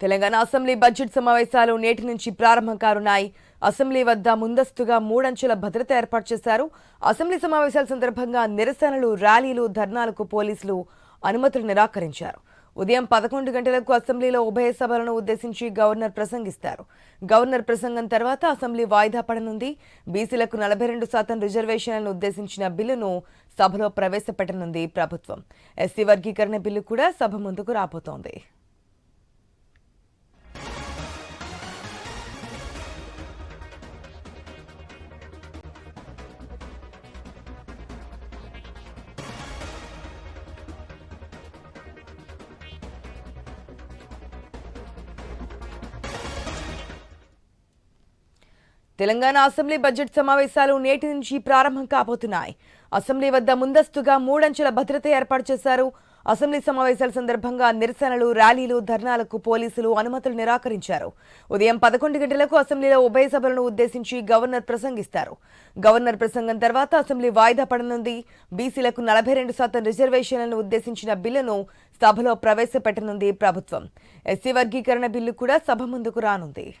Telangana assembly budget సమావేశాలు నేటి నుంచి ప్రారంభం కానున్నాయి. అసెంబ్లీ వద్ద ముందస్తుగా మూడంచెల భద్రత ఏర్పాటు చేశారు. అసెంబ్లీ సమావేశాల సందర్భంగా నిరసనలు ర్యాలీలు ధర్నాలకు పోలీసులు అనుమతులు నిరాకరించారు. ఉదయం పదకొండు గంటలకు అసెంబ్లీలో ఉభయ సభలను ఉద్దేశించి గవర్నర్ ప్రసంగిస్తారు. గవర్నర్ ప్రసంగం తర్వాత అసెంబ్లీ వాయిదా పడనుంది. బీసీలకు నలభై రెండు శాతం రిజర్వేషన్లను ఉద్దేశించిన బిల్లును సభలో ప్రవేశపెట్టనుంది ప్రభుత్వం. ఎస్సీ వర్గీకరణ బిల్లు కూడా సభ ముందుకు రాబోతోంది. తెలంగాణ అసెంబ్లీ బడ్జెట్ సమావేశాలు నేటి నుంచి ప్రారంభం కాబోతున్నాయి. అసెంబ్లీ వద్ద ముందస్తుగా మూడంచెల భద్రత ఏర్పాటు చేశారు. అసెంబ్లీ సమావేశాల సందర్భంగా నిరసనలు ర్యాలీలు ధర్నాలకు పోలీసులు అనుమతులు నిరాకరించారు. ఉదయం పదకొండు గంటలకు అసెంబ్లీలో ఉభయ సభలను ఉద్దేశించి గవర్నర్ ప్రసంగిస్తారు. గవర్నర్ ప్రసంగం తర్వాత అసెంబ్లీ వాయిదా పడనుంది. బీసీలకు నలభై రెండు శాతం రిజర్వేషన్లను ఉద్దేశించిన బిల్లును సభలో ప్రవేశపెట్టనుంది ప్రభుత్వం. ఎస్సీ వర్గీకరణ బిల్లు కూడా సభ ముందుకు రానుంది.